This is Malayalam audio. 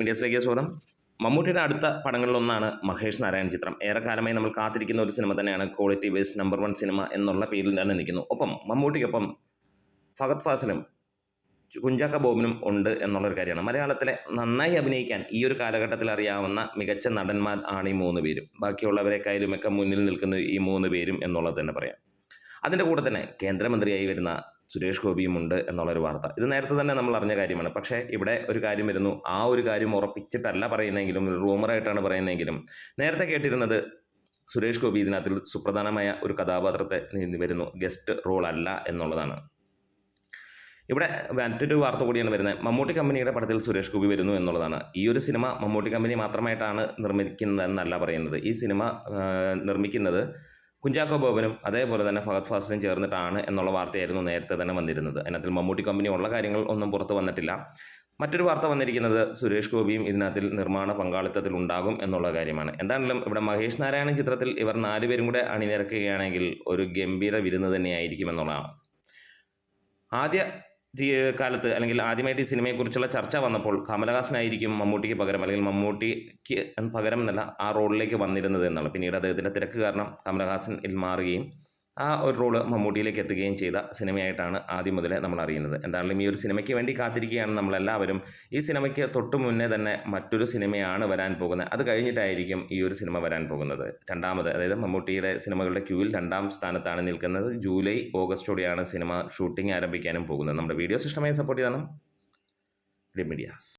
മീഡിയസിലേക്ക് സ്വാഗതം. മമ്മൂട്ടിയുടെ അടുത്ത പടങ്ങളിലൊന്നാണ് മഹേഷ് നാരായൺ ചിത്രം. ഏറെക്കാലമായി നമ്മൾ കാത്തിരിക്കുന്ന ഒരു സിനിമ തന്നെയാണ് quality based number one cinema എന്നുള്ള പേരിൽ തന്നെ നിൽക്കുന്നു. ഒപ്പം മമ്മൂട്ടിക്കൊപ്പം ഫഹദ് ഫാസിലും കുഞ്ചാക്ക ബോബിനും ഉണ്ട് എന്നുള്ളൊരു കാര്യമാണ്. മലയാളത്തിലെ നന്നായി അഭിനയിക്കാൻ ഈ ഒരു കാലഘട്ടത്തിൽ അറിയാവുന്ന മികച്ച നടന്മാർ ആണ് ഈ മൂന്ന് പേരും. ബാക്കിയുള്ളവരെക്കാളുമൊക്കെ മുന്നിൽ നിൽക്കുന്ന ഈ മൂന്ന് പേരും എന്നുള്ളത് തന്നെ പറയാം. അതിന്റെ കൂടെ തന്നെ കേന്ദ്രമന്ത്രിയായി വരുന്ന സുരേഷ് ഗോപിയും ഉണ്ട് എന്നുള്ളൊരു വാർത്ത. ഇത് നേരത്തെ തന്നെ നമ്മൾ അറിഞ്ഞ കാര്യമാണ്. പക്ഷേ ഇവിടെ ഒരു കാര്യം വരുന്നു. ആ ഒരു കാര്യം ഉറപ്പിച്ചിട്ടല്ല പറയുന്നതെങ്കിലും റൂമറായിട്ടാണ് പറയുന്നതെങ്കിലും. നേരത്തെ കേട്ടിരുന്നത് സുരേഷ് ഗോപി ഇതിനകത്തിൽ സുപ്രധാനമായ ഒരു കഥാപാത്രത്തെ വരുന്നു. ഗസ്റ്റ് റോൾ അല്ല എന്നുള്ളതാണ്. ഇവിടെ മറ്റൊരു വാർത്ത കൂടിയാണ് വരുന്നത്. മമ്മൂട്ടി കമ്പനിയുടെ പടത്തിൽ സുരേഷ് ഗോപി വരുന്നു എന്നുള്ളതാണ്. ഈ ഒരു സിനിമ മമ്മൂട്ടി കമ്പനി മാത്രമായിട്ടാണ് നിർമ്മിക്കുന്നതെന്നല്ല പറയുന്നത്. ഈ സിനിമ നിർമ്മിക്കുന്നത് കുഞ്ചാക്കോ ബോബനും അതേപോലെ തന്നെ ഫഹദ് ഫാസിലും ചേർന്നിട്ടാണ് എന്നുള്ള വാർത്തയായിരുന്നു നേരത്തെ തന്നെ വന്നിരുന്നത്. അതിനകത്തിൽ മമ്മൂട്ടി കമ്പനി ഉള്ള കാര്യങ്ങൾ ഒന്നും പുറത്ത് വന്നിട്ടില്ല. മറ്റൊരു വാർത്ത വന്നിരിക്കുന്നത് സുരേഷ് ഗോപിയും ഇതിനകത്തിൽ നിർമ്മാണ പങ്കാളിത്തത്തിൽ ഉണ്ടാകും എന്നുള്ള കാര്യമാണ്. എന്താണെങ്കിലും ഇവിടെ മഹേഷ് നാരായണൻ ചിത്രത്തിൽ ഇവർ നാലുപേരും കൂടെ അണിനിരക്കുകയാണെങ്കിൽ ഒരു ഗംഭീര വിരുന്ന് തന്നെയായിരിക്കും എന്നുള്ളതാണ്. ആദ്യ കാലത്ത് അല്ലെങ്കിൽ ആദ്യമായിട്ട് ഈ സിനിമയെക്കുറിച്ചുള്ള ചർച്ച വന്നപ്പോൾ കമലഹാസനായിരിക്കും മമ്മൂട്ടിക്ക് പകരം അല്ലെങ്കിൽ മമ്മൂട്ടിക്ക് പകരം എന്നല്ല ആ റോളിലേക്ക് വന്നിരുന്നത് എന്നാണ്. പിന്നീട് അദ്ദേഹത്തിന്റെ തിരക്ക് കാരണം കമലഹാസൻ മാറുകയും ആ ഒരു റോൾ മമ്മൂട്ടിയിലേക്ക് എത്തുകയും ചെയ്ത സിനിമയായിട്ടാണ് ആദ്യം മുതലേ നമ്മൾ അറിയുന്നത് എന്തായാലും ഈ ഒരു സിനിമയ്ക്ക് വേണ്ടി കാത്തിരിക്കുകയാണ് നമ്മളെല്ലാവരും. ഈ സിനിമയ്ക്ക് തൊട്ട് മുന്നേ തന്നെ മറ്റൊരു സിനിമയാണ് വരാൻ പോകുന്നത്. അത് കഴിഞ്ഞിട്ടായിരിക്കും ഈ ഒരു സിനിമ വരാൻ പോകുന്നത്. രണ്ടാമത് അതായത് മമ്മൂട്ടിയുടെ സിനിമകളുടെ ക്യൂവിൽ രണ്ടാം സ്ഥാനത്താണ് നിൽക്കുന്നത്. ജൂലൈ ഓഗസ്റ്റോടെയാണ് സിനിമ ഷൂട്ടിംഗ് ആരംഭിക്കാനും പോകുന്നത്. നമ്മുടെ വീഡിയോസ് ഇഷ്ടമായി സപ്പോർട്ട് ചെയ്യണം മീഡിയാസ്